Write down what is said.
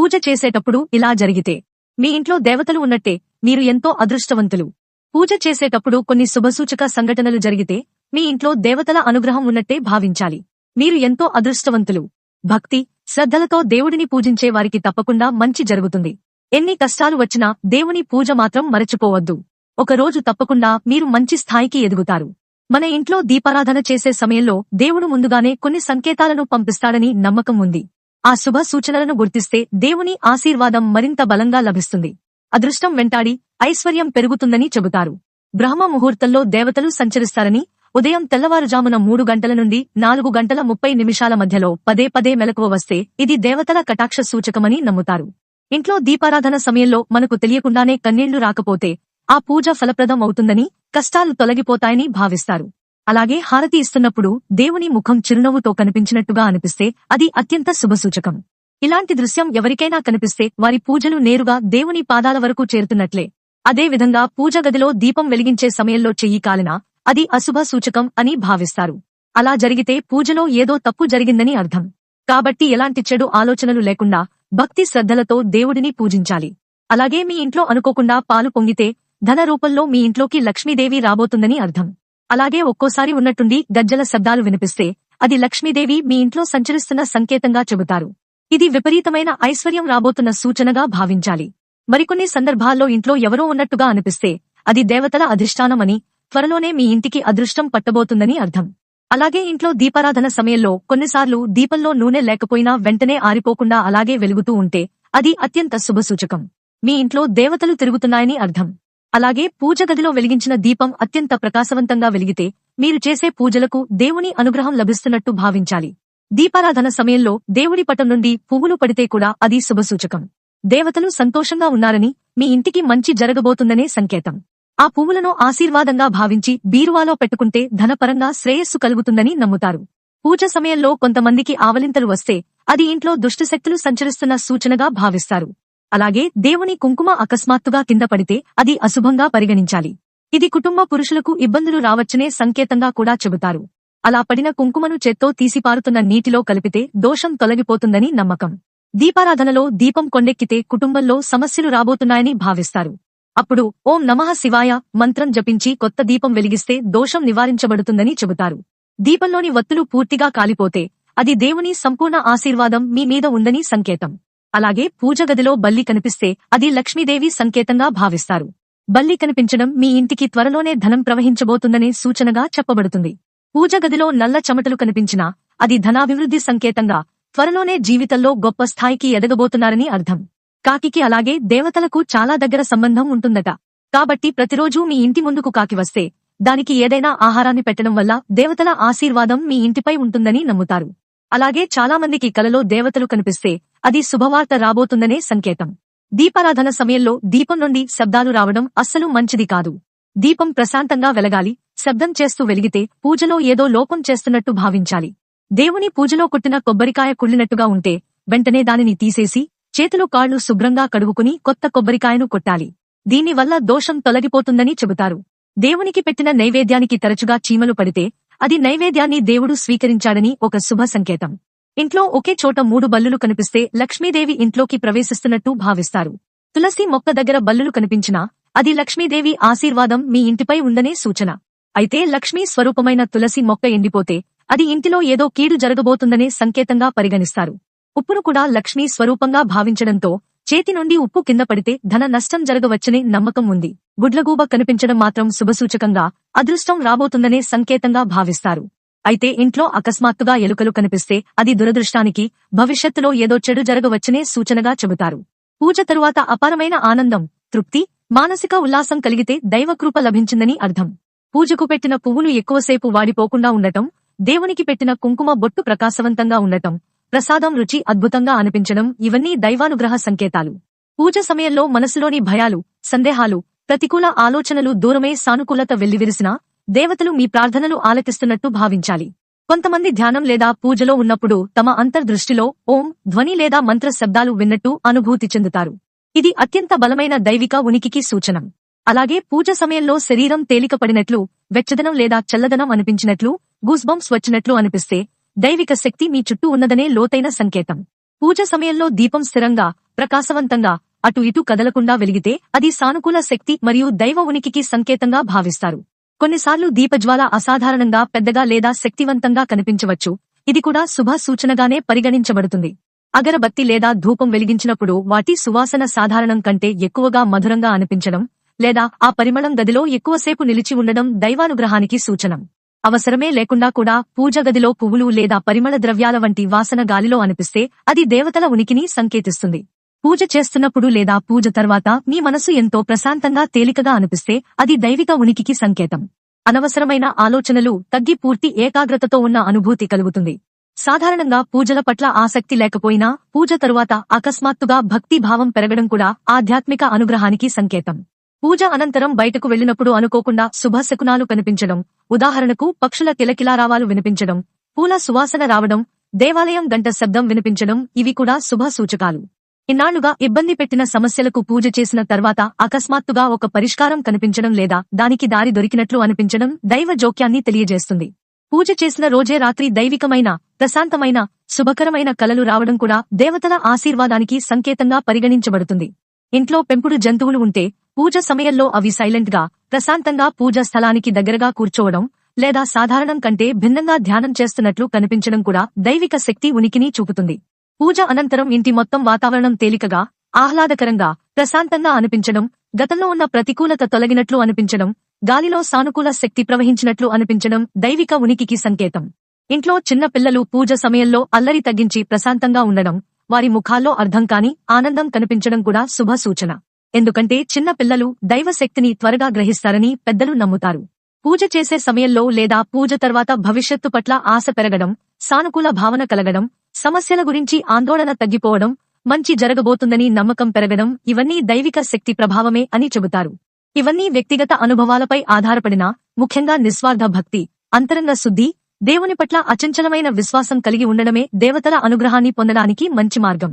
పూజ చేసేటప్పుడు ఇలా జరిగితే మీ ఇంట్లో దేవతలు ఉన్నట్టే మీరు ఎంతో అదృష్టవంతులు. పూజ చేసేటప్పుడు కొన్ని శుభసూచక సంఘటనలు జరిగితే మీ ఇంట్లో దేవతల అనుగ్రహం ఉన్నట్టే భావించాలి. మీరు ఎంతో అదృష్టవంతులు. భక్తి శ్రద్ధలతో దేవుడిని పూజించే వారికి తప్పకుండా మంచి జరుగుతుంది. ఎన్ని కష్టాలు వచ్చినా దేవుని పూజ మాత్రం మరచిపోవద్దు. ఒక రోజు తప్పకుండా మీరు మంచి స్థాయికి ఎదుగుతారు. మన ఇంట్లో దీపారాధన చేసే సమయంలో దేవుడు ముందుగానే కొన్ని సంకేతాలను పంపిస్తాడని నమ్మకం ఉంది. ఆ శుభ సూచనలను గుర్తిస్తే దేవుని ఆశీర్వాదం మరింత బలంగా లభిస్తుంది. అదృష్టం వెంటాడి ఐశ్వర్యం పెరుగుతుందని చెబుతారు. బ్రహ్మ ముహూర్తంలో దేవతలు సంచరిస్తారని ఉదయం తెల్లవారుజామున మూడు గంటల నుండి నాలుగు గంటల ముప్పై నిమిషాల మధ్యలో పదే పదే మెలకువ వస్తే ఇది దేవతల కటాక్ష సూచకమని నమ్ముతారు. ఇంట్లో దీపారాధన సమయంలో మనకు తెలియకుండానే కన్నీళ్ళు రాకపోతే ఆ పూజ ఫలప్రదం అవుతుందని కష్టాలు తొలగిపోతాయని భావిస్తారు. అలాగే హారతి ఇస్తున్నప్పుడు దేవుని ముఖం చిరునవ్వుతో కనిపించినట్టుగా అనిపిస్తే అది అత్యంత శుభసూచకం. ఇలాంటి దృశ్యం ఎవరికైనా కనిపిస్తే వారి పూజలు నేరుగా దేవుని పాదాల వరకు చేరుతున్నట్లే. అదే విధంగా పూజ గదిలో దీపం వెలిగించే సమయంలో చెయ్యి కాలినా అది అశుభ సూచకం అని భావిస్తారు. అలా జరిగితే పూజలో ఏదో తప్పు జరిగిందని అర్థం. కాబట్టి ఎలాంటి చెడు ఆలోచనలు లేకుండా భక్తి శ్రద్ధలతో దేవుడిని పూజించాలి. అలాగే మీ ఇంట్లో అనుకోకుండా పాలు పొంగితే ధన రూపంలో మీ ఇంట్లోకి లక్ష్మీదేవి రాబోతుందని అర్థం. అలాగే ఒక్కోసారి ఉన్నట్టుండి గజ్జల శబ్దాలు వినిపిస్తే అది లక్ష్మీదేవి మీ ఇంట్లో సంచరిస్తున్న సంకేతంగా చెబుతారు. ఇది విపరీతమైన ఐశ్వర్యం రాబోతున్న సూచనగా భావించాలి. మరికొన్ని సందర్భాల్లో ఇంట్లో ఎవరో ఉన్నట్టుగా అనిపిస్తే అది దేవతల అధిష్టానమని త్వరలోనే మీ ఇంటికి అదృష్టం పట్టబోతుందని అర్థం. అలాగే ఇంట్లో దీపారాధన సమయంలో కొన్నిసార్లు దీపంలో నూనె లేకపోయినా వెంటనే ఆరిపోకుండా అలాగే వెలుగుతూ ఉంటే అది అత్యంత శుభసూచకం మీ ఇంట్లో దేవతలు తిరుగుతున్నాయని అర్థం. అలాగే పూజ గదిలో వెలిగించిన దీపం అత్యంత ప్రకాశవంతంగా వెలిగితే మీరు చేసే పూజలకు దేవుని అనుగ్రహం లభిస్తున్నట్టు భావించాలి. దీపారాధన సమయంలో దేవుడి పటం నుండి పువ్వులు పడితే కూడా అది శుభసూచకం. దేవతలు సంతోషంగా ఉన్నారని మీ ఇంటికి మంచి జరగబోతుందనే సంకేతం. ఆ పువ్వులను ఆశీర్వాదంగా భావించి బీరువాలో పెట్టుకుంటే ధనపరంగా శ్రేయస్సు కలుగుతుందని నమ్ముతారు. పూజ సమయంలో కొంతమందికి ఆవలింతలు వస్తే అది ఇంట్లో దుష్టశక్తులు సంచరిస్తున్న సూచనగా భావిస్తారు. అలాగే దేవుని కుంకుమ అకస్మాత్తుగా కింద పడితే అది అశుభంగా పరిగణించాలి. ఇది కుటుంబ పురుషులకు ఇబ్బందులు రావచ్చనే సంకేతంగా కూడా చెబుతారు. అలా పడిన కుంకుమను చేత్తో తీసిపారుతున్న నీటిలో కలిపితే దోషం తొలగిపోతుందని నమ్మకం. దీపారాధనలో దీపం కొండెక్కితే కుటుంబంలో సమస్యలు రాబోతున్నాయని భావిస్తారు. అప్పుడు ఓం నమః శివాయ మంత్రం జపించి కొత్త దీపం వెలిగిస్తే దోషం నివారించబడుతుందని చెబుతారు. దీపంలోని వత్తులు పూర్తిగా కాలిపోతే అది దేవుని సంపూర్ణ ఆశీర్వాదం మీ మీద ఉందని సంకేతం. అలాగే పూజగదిలో బల్లి కనిపిస్తే అది లక్ష్మీదేవి సంకేతంగా భావిస్తారు. బల్లి కనిపించడం మీ ఇంటికి త్వరలోనే ధనం ప్రవహించబోతుందనే సూచనగా చెప్పబడుతుంది. పూజగదిలో నల్ల చెమటలు కనిపించినా అది ధనాభివృద్ధి సంకేతంగా త్వరలోనే జీవితంలో గొప్ప స్థాయికి ఎదగబోతున్నారని అర్థం. కాకికి అలాగే దేవతలకు చాలా దగ్గర సంబంధం ఉంటుందట. కాబట్టి ప్రతిరోజూ మీ ఇంటి ముందుకు కాకి వస్తే దానికి ఏదైనా ఆహారాన్ని పెట్టడం వల్ల దేవతల ఆశీర్వాదం మీ ఇంటిపై ఉంటుందని నమ్ముతారు. అలాగే చాలామందికి కలలో దేవతలు కనిపిస్తే అది శుభవార్త రాబోతుందనే సంకేతం. దీపారాధన సమయంలో దీపం నుండి శబ్దాలు రావడం అస్సలు మంచిది కాదు. దీపం ప్రశాంతంగా వెలగాలి శబ్దం చేస్తూ వెలిగితే పూజలో ఏదో లోపం చేస్తున్నట్టు భావించాలి. దేవుని పూజలో కొట్టిన కొబ్బరికాయ కుళ్ళినట్టుగా ఉంటే వెంటనే దానిని తీసేసి చేతులు కాళ్ళు శుభ్రంగా కడుగుకుని కొత్త కొబ్బరికాయను కొట్టాలి. దీనివల్ల దోషం తొలగిపోతుందని చెబుతారు. దేవునికి పెట్టిన నైవేద్యానికి తరచుగా చీమలు పడితే అది నైవేద్యాన్ని దేవుడు స్వీకరించాడని ఒక శుభ సంకేతం. ఇంట్లో ఒకే చోట మూడు బల్లులు కనిపిస్తే లక్ష్మీదేవి ఇంట్లోకి ప్రవేశిస్తున్నట్టు భావిస్తారు. తులసి మొక్క దగ్గర బల్లులు కనిపించినా అది లక్ష్మీదేవి ఆశీర్వాదం మీ ఇంటిపై ఉందనే సూచన. అయితే లక్ష్మీ స్వరూపమైన తులసి మొక్క ఎండిపోతే అది ఇంటిలో ఏదో కీడు జరగబోతుందనే సంకేతంగా పరిగణిస్తారు. ఉప్పును కూడా లక్ష్మీ స్వరూపంగా భావించడంతో చేతి నుండి ఉప్పు కింద పడితే ధన నష్టం జరగవచ్చనే నమ్మకం ఉంది. గుడ్లగూబ కనిపించడం మాత్రం శుభసూచకంగా అదృష్టం రాబోతుందనే సంకేతంగా భావిస్తారు. అయితే ఇంట్లో అకస్మాత్తుగా ఎలుకలు కనిపిస్తే అది దురదృష్టానికి భవిష్యత్తులో ఏదో చెడు జరగవచ్చనే సూచనగా చెబుతారు. పూజ తరువాత అపారమైన ఆనందం తృప్తి మానసిక ఉల్లాసం కలిగితే దైవకృప లభించిందని అర్థం. పూజకు పెట్టిన పువ్వులు ఎక్కువసేపు వాడిపోకుండా ఉండటం దేవునికి పెట్టిన కుంకుమ బొట్టు ప్రకాశవంతంగా ఉండటం ప్రసాదం రుచి అద్భుతంగా అనిపించడం ఇవన్నీ దైవానుగ్రహ సంకేతాలు. పూజ సమయంలో మనసులోని భయాలు సందేహాలు ప్రతికూల ఆలోచనలు దూరమే సానుకూలత వెల్లివిరిసినా దేవతలు మీ ప్రార్థనలు ఆలకిస్తున్నట్టు భావించాలి. కొంతమంది ధ్యానం లేదా పూజలో ఉన్నప్పుడు తమ అంతర్దృష్టిలో ఓం ధ్వని లేదా మంత్ర శబ్దాలు విన్నట్టు అనుభూతి చెందుతారు. ఇది అత్యంత బలమైన దైవిక ఉనికికి సూచనం. అలాగే పూజ సమయంలో శరీరం తేలికపడినట్లు వెచ్చదనం లేదా చల్లదనం అనిపించినట్లు గూస్బంప్స్ వచ్చినట్లు అనిపిస్తే దైవిక శక్తి మీ చుట్టూ ఉన్నదనే లోతైన సంకేతం. పూజ సమయంలో దీపం స్థిరంగా ప్రకాశవంతంగా అటు ఇటు కదలకుండా వెలిగితే అది సానుకూల శక్తి మరియు దైవ ఉనికికి సంకేతంగా భావిస్తారు. కొన్నిసార్లు దీపజ్వాల అసాధారణంగా పెద్దగా లేదా శక్తివంతంగా కనిపించవచ్చు. ఇది కూడా శుభ సూచనగానే పరిగణించబడుతుంది. అగరబత్తి లేదా ధూపం వెలిగించినప్పుడు వాటి సువాసన సాధారణం కంటే ఎక్కువగా మధురంగా అనిపించడం లేదా ఆ పరిమళం గదిలో ఎక్కువసేపు నిలిచి ఉండడం దైవానుగ్రహానికి సూచనం. అవసరమే లేకుండా కూడా పూజ గదిలో పువ్వులు లేదా పరిమళ ద్రవ్యాల వంటి వాసన గాలిలో అనిపిస్తే అది దేవతల ఉనికిని సంకేతిస్తుంది. పూజ చేస్తున్నప్పుడు లేదా పూజ తర్వాత మీ మనసు ఎంతో ప్రశాంతంగా తేలికగా అనిపిస్తే అది దైవిక ఉనికికి సంకేతం. అనవసరమైన ఆలోచనలు తగ్గి పూర్తి ఏకాగ్రతతో ఉన్న అనుభూతి కలుగుతుంది. సాధారణంగా పూజల పట్ల ఆసక్తి లేకపోయినా పూజ తరువాత అకస్మాత్తుగా భక్తి భావం పెరగడం కూడా ఆధ్యాత్మిక అనుగ్రహానికి సంకేతం. పూజ అనంతరం బయటకు వెళ్ళినప్పుడు అనుకోకుండా శుభశకునాలు కనిపించడం ఉదాహరణకు పక్షుల కిలకిలారావాలు వినిపించడం పూల సువాసన రావడం దేవాలయం గంట శబ్దం వినిపించడం ఇవి కూడా శుభ సూచకాలు. ఇన్నాళ్ళుగా ఇబ్బంది పెట్టిన సమస్యలకు పూజ చేసిన తర్వాత అకస్మాత్తుగా ఒక పరిష్కారం కనిపించడం లేదా దానికి దారి దొరికినట్లు అనిపించడం దైవ జోక్యాన్ని తెలియజేస్తుంది. పూజ చేసిన రోజే రాత్రి దైవికమైన ప్రశాంతమైన శుభకరమైన కలలు రావడం కూడా దేవతల ఆశీర్వాదానికి సంకేతంగా పరిగణించబడుతుంది. ఇంట్లో పెంపుడు జంతువులు ఉంటే పూజ సమయంలో అవి సైలెంట్గా ప్రశాంతంగా పూజా స్థలానికి దగ్గరగా కూర్చోవడం లేదా సాధారణం కంటే భిన్నంగా ధ్యానం చేస్తున్నట్లు కనిపించడం కూడా దైవిక శక్తి ఉనికిని చూపుతుంది. పూజ అనంతరం ఇంటి మొత్తం వాతావరణం తేలికగా ఆహ్లాదకరంగా ప్రశాంతంగా అనిపించడం గతంలో ఉన్న ప్రతికూలత తొలగినట్లు అనిపించడం గాలిలో సానుకూల శక్తి ప్రవహించినట్లు అనిపించడం దైవిక ఉనికికి సంకేతం. ఇంట్లో చిన్న పిల్లలు పూజ సమయంలో అల్లరి తగ్గించి ప్రశాంతంగా ఉండడం వారి ముఖాల్లో అర్థం కాని ఆనందం కనిపించడం కూడా శుభ సూచన. ఎందుకంటే చిన్న పిల్లలు దైవశక్తిని త్వరగా గ్రహిస్తారని పెద్దలు నమ్ముతారు. పూజ చేసే సమయంలో లేదా పూజ తర్వాత భవిష్యత్తు పట్ల ఆశ పెరగడం సానుకూల భావన కలగడం సమస్యల గురించి ఆందోళన తగ్గిపోవడం మంచి జరగబోతుందని నమ్మకం పెరగడం ఇవన్నీ దైవిక శక్తి ప్రభావమే అని చెబుతారు. ఇవన్నీ వ్యక్తిగత అనుభవాలపై ఆధారపడిన ముఖ్యంగా నిస్వార్థ భక్తి అంతరంగ శుద్ధి దేవుని పట్ల అచంచలమైన విశ్వాసం కలిగి ఉండడమే దేవతల అనుగ్రహాన్ని పొందడానికి మంచి మార్గం.